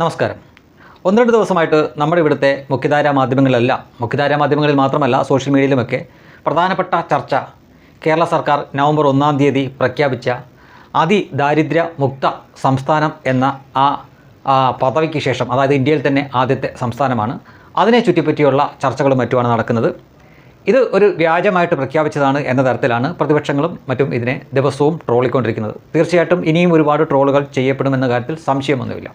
നമസ്കാരം. ഒന്ന് രണ്ട് ദിവസമായിട്ട് നമ്മുടെ ഇവിടുത്തെ മുഖ്യധാര മാധ്യമങ്ങളിലെല്ലാം മുഖ്യധാര മാധ്യമങ്ങളിൽ മാത്രമല്ല സോഷ്യൽ മീഡിയയിലുമൊക്കെ പ്രധാനപ്പെട്ട ചർച്ച കേരള സർക്കാർ നവംബർ ഒന്നാം തീയതി പ്രഖ്യാപിച്ച അതിദാരിദ്ര്യ മുക്ത സംസ്ഥാനം എന്ന ആ പദവിക്ക് ശേഷം അതായത് ഇന്ത്യയിൽ തന്നെ ആദ്യത്തെ സംസ്ഥാനമാണ്. അതിനെ ചുറ്റിപ്പറ്റിയുള്ള ചർച്ചകളും മറ്റുമാണ് നടക്കുന്നത്. ഇത് ഒരു വ്യാജമായിട്ട് പ്രഖ്യാപിച്ചതാണ് എന്ന തരത്തിലാണ് പ്രതിപക്ഷങ്ങളും മറ്റും ഇതിനെ ദിവസവും ട്രോളിക്കൊണ്ടിരിക്കുന്നത്. തീർച്ചയായിട്ടും ഇനിയും ഒരുപാട് ട്രോളുകൾ ചെയ്യപ്പെടുമെന്ന കാര്യത്തിൽ സംശയമൊന്നുമില്ല.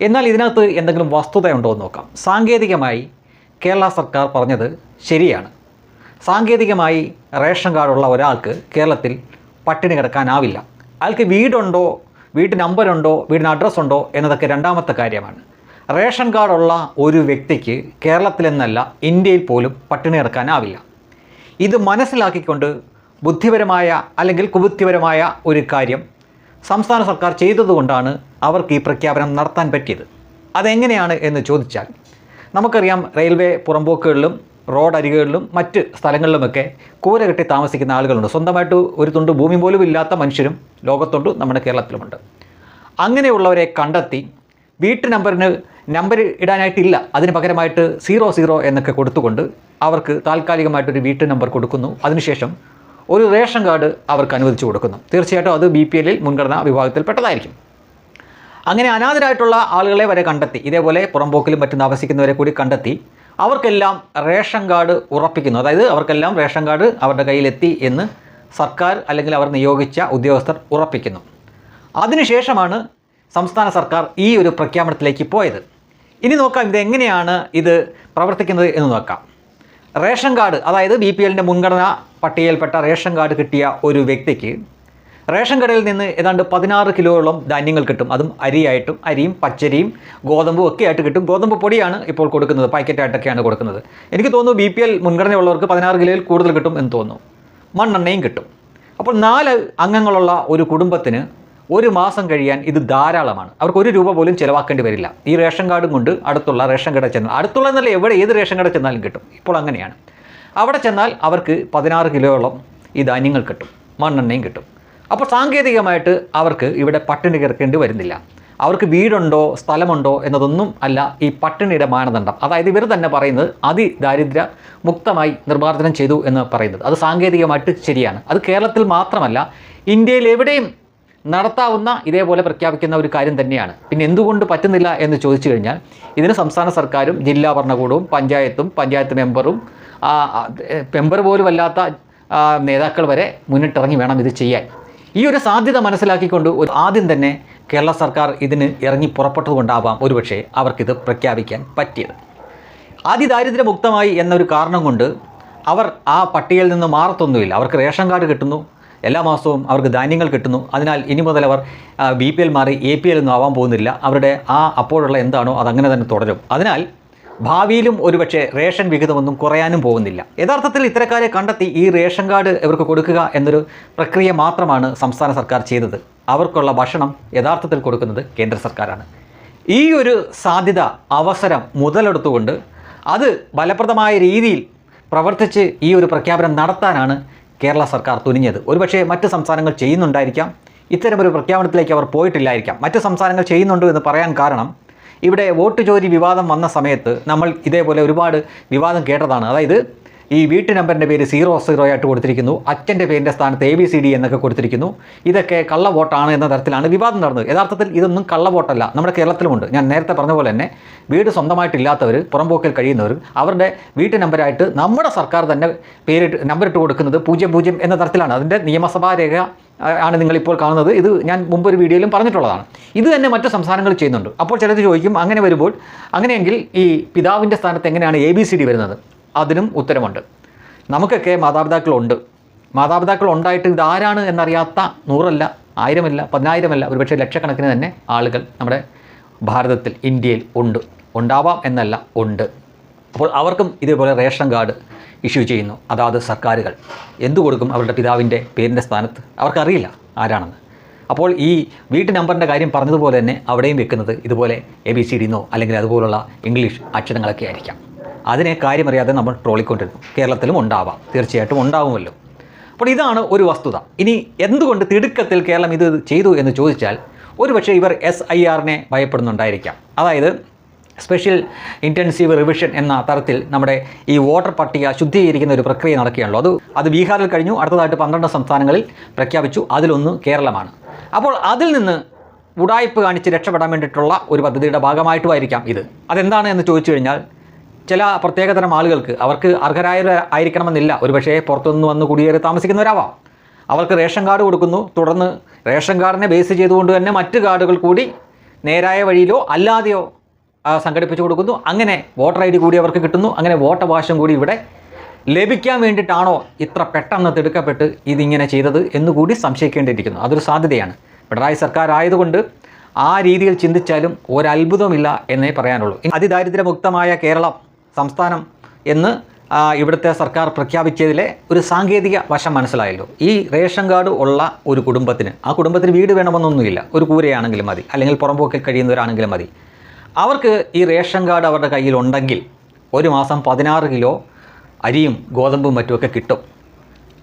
എന്നാൽ ഇതിനകത്ത് എന്തെങ്കിലും വസ്തുതയുണ്ടോ എന്ന് നോക്കാം. സാങ്കേതികമായി കേരള സർക്കാർ പറഞ്ഞത് ശരിയാണ്. സാങ്കേതികമായി റേഷൻ കാർഡുള്ള ഒരാൾക്ക് കേരളത്തിൽ പട്ടിണി കിടക്കാനാവില്ല. അയാൾക്ക് വീടുണ്ടോ വീട്ട് നമ്പരുണ്ടോ വീടിന് അഡ്രസ്സ് ഉണ്ടോ എന്നതൊക്കെ രണ്ടാമത്തെ കാര്യമാണ്. റേഷൻ കാർഡുള്ള ഒരു വ്യക്തിക്ക് കേരളത്തിലെന്നല്ല ഇന്ത്യയിൽ പോലും പട്ടിണി കിടക്കാനാവില്ല. ഇത് മനസ്സിലാക്കിക്കൊണ്ട് ബുദ്ധിപരമായ അല്ലെങ്കിൽ കുബുദ്ധിപരമായ ഒരു കാര്യം സംസ്ഥാന സർക്കാർ ചെയ്തതുകൊണ്ടാണ് അവർക്ക് ഈ പ്രഖ്യാപനം നടത്താൻ പറ്റിയത്. അതെങ്ങനെയാണ് എന്ന് ചോദിച്ചാൽ നമുക്കറിയാം റെയിൽവേ പുറമ്പോക്കുകളിലും റോഡ് അരികുകളിലും മറ്റ് സ്ഥലങ്ങളിലുമൊക്കെ കൂര കെട്ടി താമസിക്കുന്ന ആളുകളുണ്ട്. സ്വന്തമായിട്ട് ഒരു തുണ്ട് ഭൂമി പോലും ഇല്ലാത്ത മനുഷ്യരും ലോകത്തുണ്ട് നമ്മുടെ കേരളത്തിലുമുണ്ട്. അങ്ങനെയുള്ളവരെ കണ്ടെത്തി വീട്ടു നമ്പറിന് നമ്പർ ഇടാനായിട്ടില്ല. അതിന് പകരമായിട്ട് സീറോ സീറോ എന്നൊക്കെ കൊടുത്തുകൊണ്ട് അവർക്ക് താൽക്കാലികമായിട്ടൊരു വീട്ടു നമ്പർ കൊടുക്കുന്നു. അതിനുശേഷം ഒരു റേഷൻ കാർഡ് അവർക്ക് അനുവദിച്ചു കൊടുക്കുന്നു. തീർച്ചയായിട്ടും അത് ബി പി എല്ലിൽ മുൻഗണനാ വിഭാഗത്തിൽപ്പെട്ടതായിരിക്കും. അങ്ങനെ അനാഥരായിട്ടുള്ള ആളുകളെ വരെ കണ്ടെത്തി ഇതേപോലെ പുറമ്പോക്കിലും മറ്റും താമസിക്കുന്നവരെ കൂടി കണ്ടെത്തി അവർക്കെല്ലാം റേഷൻ കാർഡ് ഉറപ്പിക്കുന്നു. അതായത് അവർക്കെല്ലാം റേഷൻ കാർഡ് അവരുടെ കയ്യിലെത്തി എന്ന് സർക്കാർ അല്ലെങ്കിൽ അവർ നിയോഗിച്ച ഉദ്യോഗസ്ഥർ ഉറപ്പിക്കുന്നു. അതിനുശേഷമാണ് സംസ്ഥാന സർക്കാർ ഈ ഒരു പ്രഖ്യാപനത്തിലേക്ക് പോയത്. ഇനി നോക്കാം ഇതെങ്ങനെയാണ് ഇത് പ്രവർത്തിക്കുന്നത് എന്ന് നോക്കാം. റേഷൻ കാർഡ് അതായത് ബി പി എല്ലിന്റെ മുൻഗണന പട്ടികയിൽപ്പെട്ട റേഷൻ കാർഡ് കിട്ടിയ ഒരു വ്യക്തിക്ക് റേഷൻ കടയിൽ നിന്ന് ഏതാണ്ട് പതിനാറ് കിലോയോളം ധാന്യങ്ങൾ കിട്ടും. അതും അരിയായിട്ടും അരിയും പച്ചരിയും ഗോതമ്പും ഒക്കെ ആയിട്ട് കിട്ടും. ഗോതമ്പ് പൊടിയാണ് ഇപ്പോൾ കൊടുക്കുന്നത് പാക്കറ്റായിട്ടൊക്കെയാണ് കൊടുക്കുന്നത്. എനിക്ക് തോന്നുന്നു ബി പി എൽ മുൻഗണനയുള്ളവർക്ക് പതിനാറ് കിലോയിൽ കൂടുതൽ കിട്ടും എന്ന് തോന്നുന്നു. മണ്ണെണ്ണയും കിട്ടും. അപ്പോൾ നാല് അംഗങ്ങളുള്ള ഒരു കുടുംബത്തിന് ഒരു മാസം കഴിയാൻ ഇത് ധാരാളമാണ്. അവർക്ക് ഒരു രൂപ പോലും ചിലവാക്കേണ്ടി വരില്ല. ഈ റേഷൻ കാർഡും കൊണ്ട് അടുത്തുള്ള റേഷൻ കട ചെന്നാൽ അടുത്തുള്ള എന്നല്ല എവിടെ ഏത് റേഷൻ കട ചെന്നാലും കിട്ടും. ഇപ്പോൾ അങ്ങനെയാണ്. അവിടെ ചെന്നാൽ അവർക്ക് പതിനാറ് കിലോയോളം ഈ ധാന്യങ്ങൾ കിട്ടും. മണ്ണെണ്ണയും കിട്ടും. അപ്പോൾ സാങ്കേതികമായിട്ട് അവർക്ക് ഇവിടെ പട്ടിണി കിടക്കേണ്ടി വരുന്നില്ല. അവർക്ക് വീടുണ്ടോ സ്ഥലമുണ്ടോ എന്നതൊന്നും അല്ല ഈ പട്ടിണിയുടെ മാനദണ്ഡം. അതായത് ഇവർ തന്നെ പറയുന്നത് അതിദാരിദ്ര്യ മുക്തമായി നിർമ്മാർജനം ചെയ്തു എന്ന് പറയുന്നത്. അത് സാങ്കേതികമായിട്ട് ശരിയാണ്. അത് കേരളത്തിൽ മാത്രമല്ല ഇന്ത്യയിൽ എവിടെയും നടത്താവുന്ന ഇതേപോലെ പ്രഖ്യാപിക്കുന്ന ഒരു കാര്യം തന്നെയാണ്. പിന്നെ എന്തുകൊണ്ട് പറ്റുന്നില്ല എന്ന് ചോദിച്ചു കഴിഞ്ഞാൽ ഇതിന് സംസ്ഥാന സർക്കാരും ജില്ലാ ഭരണകൂടവും പഞ്ചായത്തും പഞ്ചായത്ത് മെമ്പറും മെമ്പർ പോലും അല്ലാത്ത നേതാക്കൾ വരെ മുന്നിട്ടിറങ്ങി വേണം ഇത് ചെയ്യാൻ. ഈ ഒരു സാധ്യത മനസ്സിലാക്കിക്കൊണ്ട് ഒരു ആദ്യം തന്നെ കേരള സർക്കാർ ഇതിന് ഇറങ്ങി പുറപ്പെട്ടതുകൊണ്ടാവാം ഒരുപക്ഷെ അവർക്കിത് പ്രഖ്യാപിക്കാൻ പറ്റിയത്. അതിദാരിദ്ര്യമുക്തമായി എന്നൊരു കാരണം കൊണ്ട് അവർ ആ പട്ടികയിൽ നിന്ന് മാറത്തൊന്നുമില്ല. അവർക്ക് റേഷൻ കാർഡ് കിട്ടുന്നു എല്ലാ മാസവും അവർക്ക് ധാന്യങ്ങൾ കിട്ടുന്നു. അതിനാൽ ഇനി മുതൽ അവർ ബി പി എൽ മാറി എ പി എൽ ഒന്നും ആവാൻ പോകുന്നില്ല. അവരുടെ ആ അപ്പോഴുള്ള എന്താണോ അതങ്ങനെ തന്നെ തുടരും. അതിനാൽ ഭാവിയിലും ഒരുപക്ഷെ റേഷൻ വിഹിതമൊന്നും കുറയാനും പോകുന്നില്ല. യഥാർത്ഥത്തിൽ ഇത്തരക്കാരെ കണ്ടെത്തി ഈ റേഷൻ കാർഡ് ഇവർക്ക് കൊടുക്കുക എന്നൊരു പ്രക്രിയ മാത്രമാണ് സംസ്ഥാന സർക്കാർ ചെയ്തത്. അവർക്കുള്ള ഭക്ഷണം യഥാർത്ഥത്തിൽ കൊടുക്കുന്നത് കേന്ദ്ര സർക്കാരാണ്. ഈ ഒരു സാധ്യത അവസരം മുതലെടുത്തുകൊണ്ട് അത് ഫലപ്രദമായ രീതിയിൽ പ്രവർത്തിച്ച് ഈ ഒരു പ്രഖ്യാപനം നടത്താനാണ് കേരള സർക്കാർ തുനിഞ്ഞത്. ഒരുപക്ഷേ മറ്റ് സംസ്ഥാനങ്ങൾ ചെയ്യുന്നുണ്ടായിരിക്കാം. ഇത്തരമൊരു പ്രഖ്യാപനത്തിലേക്ക് അവർ പോയിട്ടില്ലായിരിക്കാം. മറ്റ് സംസ്ഥാനങ്ങൾ ചെയ്യുന്നുണ്ടോ എന്ന് പറയാൻ കാരണം ഇവിടെ വോട്ട് ചോരി വിവാദം വന്ന സമയത്ത് നമ്മൾ ഇതേപോലെ ഒരുപാട് വിവാദം കേട്ടതാണ്. അതായത് ഈ വീട്ടു നമ്പറിന്റെ പേര് സീറോ സീറോ ആയിട്ട് കൊടുത്തിരിക്കുന്നു. അച്ഛന്റെ പേരിന്റെ സ്ഥാനത്ത് എ ബി സി ഡി എന്നൊക്കെ കൊടുത്തിരിക്കുന്നു. ഇതൊക്കെ കള്ള വോട്ടാണ് എന്ന തരത്തിലാണ് വിവാദം നടന്നത്. യഥാർത്ഥത്തിൽ ഇതൊന്നും കള്ള വോട്ടല്ല. നമ്മുടെ കേരളത്തിലുമുണ്ട്. ഞാൻ നേരത്തെ പറഞ്ഞ പോലെ തന്നെ വീട് സ്വന്തമായിട്ടില്ലാത്തവർ പുറംപോക്കിൽ കഴിയുന്നവർ അവരുടെ വീട്ടു നമ്പരായിട്ട് നമ്മുടെ സർക്കാർ തന്നെ പേരിട്ട് നമ്പറിട്ട് കൊടുക്കുന്നത് പൂജ്യം പൂജ്യം എന്ന തരത്തിലാണ്. അതിന്റെ നിയമസഭാ രേഖ ആണ് നിങ്ങളിപ്പോൾ കാണുന്നത്. ഇത് ഞാൻ മുമ്പ് ഒരു വീഡിയോയിലും പറഞ്ഞിട്ടുള്ളതാണ്. ഇത് തന്നെ മറ്റു സംസ്ഥാനങ്ങൾ ചെയ്യുന്നുണ്ട്. അപ്പോൾ ചിലർ ചോദിക്കും അങ്ങനെ വരുമ്പോൾ അങ്ങനെയെങ്കിൽ ഈ പിതാവിന്റെ സ്ഥാനത്ത് എങ്ങനെയാണ് എ ബി സി ഡി വരുന്നത്? അതിനും ഉത്തരമുണ്ട്. നമുക്കൊക്കെ മാതാപിതാക്കളുണ്ട്. മാതാപിതാക്കൾ ഉണ്ടായിട്ട് ഇതാരാണ് എന്നറിയാത്ത നൂറല്ല ആയിരമല്ല പതിനായിരമല്ല ഒരുപക്ഷെ ലക്ഷക്കണക്കിന് തന്നെ ആളുകൾ നമ്മുടെ ഭാരതത്തിൽ ഇന്ത്യയിൽ ഉണ്ട്. ഉണ്ടാവാം എന്നല്ല ഉണ്ട്. അപ്പോൾ അവർക്കും ഇതേപോലെ റേഷൻ കാർഡ് ഇഷ്യൂ ചെയ്യുന്നു. അതാത് സർക്കാരുകൾ. എന്തു കൊടുക്കും അവരുടെ പിതാവിന്റെ പേരിന്റെ സ്ഥാനത്ത്? അവർക്കറിയില്ല ആരാണെന്ന്. അപ്പോൾ ഈ വീട്ടു നമ്പറിന്റെ കാര്യം പറഞ്ഞതുപോലെ തന്നെ അവിടെയും വെക്കുന്നത് ഇതുപോലെ എ ബി സി ഡിന്നോ അല്ലെങ്കിൽ അതുപോലുള്ള ഇംഗ്ലീഷ് അക്ഷരങ്ങളൊക്കെ ആയിരിക്കാം. അതിനെ കാര്യമറിയാതെ നമ്മൾ ട്രോളിക്കൊണ്ടിരുന്നു. കേരളത്തിലും ഉണ്ടാവാം. തീർച്ചയായിട്ടും ഉണ്ടാവുമല്ലോ. അപ്പോൾ ഇതാണ് ഒരു വസ്തുത. ഇനി എന്തുകൊണ്ട് തിടുക്കത്തിൽ കേരളം ഇത് ചെയ്തു എന്ന് ചോദിച്ചാൽ ഒരുപക്ഷെ ഇവർ എസ് ഐ ആറിനെ ഭയപ്പെടുന്നുണ്ടായിരിക്കാം. അതായത് സ്പെഷ്യൽ ഇന്റൻസീവ് റിവിഷൻ എന്ന തരത്തിൽ നമ്മുടെ ഈ വോട്ടർ പട്ടിക ശുദ്ധീകരിക്കുന്ന ഒരു പ്രക്രിയ നടക്കുകയാണല്ലോ. അത് അത് ബീഹാറിൽ കഴിഞ്ഞു. അടുത്തതായിട്ട് പന്ത്രണ്ട് സംസ്ഥാനങ്ങളിൽ പ്രഖ്യാപിച്ചു. അതിലൊന്ന് കേരളമാണ്. അപ്പോൾ അതിൽ നിന്ന് ഉടായ്പ് കാണിച്ച് രക്ഷപ്പെടാൻ വേണ്ടിയിട്ടുള്ള ഒരു പദ്ധതിയുടെ ഭാഗമായിട്ടുമായിരിക്കാം ഇത്. അതെന്താണ് എന്ന് ചോദിച്ചു കഴിഞ്ഞാൽ ചില പ്രത്യേകതരം ആളുകൾക്ക് അവർക്ക് അർഹരായ ആയിരിക്കണമെന്നില്ല. ഒരുപക്ഷേ പുറത്തുനിന്ന് വന്ന് കുടിയേറി താമസിക്കുന്നവരാവാം. അവർക്ക് റേഷൻ കാർഡ് കൊടുക്കുന്നു. തുടർന്ന് റേഷൻ കാർഡിനെ ബേസ് ചെയ്തുകൊണ്ട് തന്നെ മറ്റ് കാർഡുകൾ കൂടി നേരായ വഴിയിലോ അല്ലാതെയോ സംഘടിപ്പിച്ചു കൊടുക്കുന്നു. അങ്ങനെ വോട്ടർ ഐ ഡി കൂടി അവർക്ക് കിട്ടുന്നു. അങ്ങനെ വോട്ടവകാശം കൂടി ഇവിടെ ലഭിക്കാൻ വേണ്ടിയിട്ടാണോ ഇത്ര പെട്ടെന്ന് തിടുക്കപ്പെട്ട് ഇതിങ്ങനെ ചെയ്തത് എന്നുകൂടി സംശയിക്കേണ്ടിയിരിക്കുന്നു. അതൊരു സാധ്യതയാണ്. പിണറായി സർക്കാർ ആയതുകൊണ്ട് ആ രീതിയിൽ ചിന്തിച്ചാലും ഒരത്ഭുതമില്ല എന്നേ പറയാനുള്ളൂ. അതിദാരിദ്ര്യമുക്തമായ കേരളം സംസ്ഥാനം എന്ന് ഇവിടുത്തെ സർക്കാർ പ്രഖ്യാപിച്ചതിലെ ഒരു സാങ്കേതിക വശം മനസ്സിലായല്ലോ. ഈ റേഷൻ കാർഡ് ഉള്ള ഒരു കുടുംബത്തിന് ആ കുടുംബത്തിന് വീട് വേണമെന്നൊന്നുമില്ല. ഒരു കൂരയാണെങ്കിലും മതി. അല്ലെങ്കിൽ പുറമ്പോക്കിൽ കഴിയുന്നവരാണെങ്കിലും മതി. അവർക്ക് ഈ റേഷൻ കാർഡ് അവരുടെ കയ്യിലുണ്ടെങ്കിൽ ഒരു മാസം പതിനാറ് കിലോ അരിയും ഗോതമ്പും മറ്റുമൊക്കെ കിട്ടും.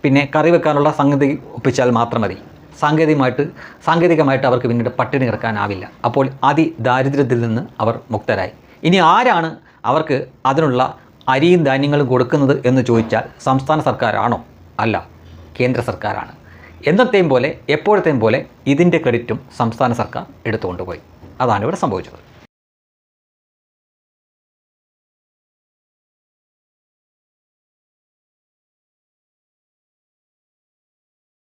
പിന്നെ കറി വെക്കാനുള്ള സംഗതി ഒപ്പിച്ചാൽ മാത്രം മതി. സാങ്കേതികമായിട്ട് സാങ്കേതികമായിട്ട് അവർക്ക് പിന്നീട് പട്ടിണി കിടക്കാനാവില്ല. അപ്പോൾ അതിദാരിദ്ര്യത്തിൽ നിന്ന് അവർ മുക്തരായി. ഇനി ആരാണ് അവർക്ക് അതിനുള്ള അരിയും ധാന്യങ്ങളും കൊടുക്കുന്നത് എന്ന് ചോദിച്ചാൽ സംസ്ഥാന സർക്കാരാണോ? അല്ല കേന്ദ്ര സർക്കാരാണ്. എന്നത്തെയും പോലെ എപ്പോഴത്തെയും പോലെ ഇതിന്റെ ക്രെഡിറ്റും സംസ്ഥാന സർക്കാർ എടുത്തുകൊണ്ടുപോയി. അതാണ് ഇവിടെ സംഭവിച്ചത്.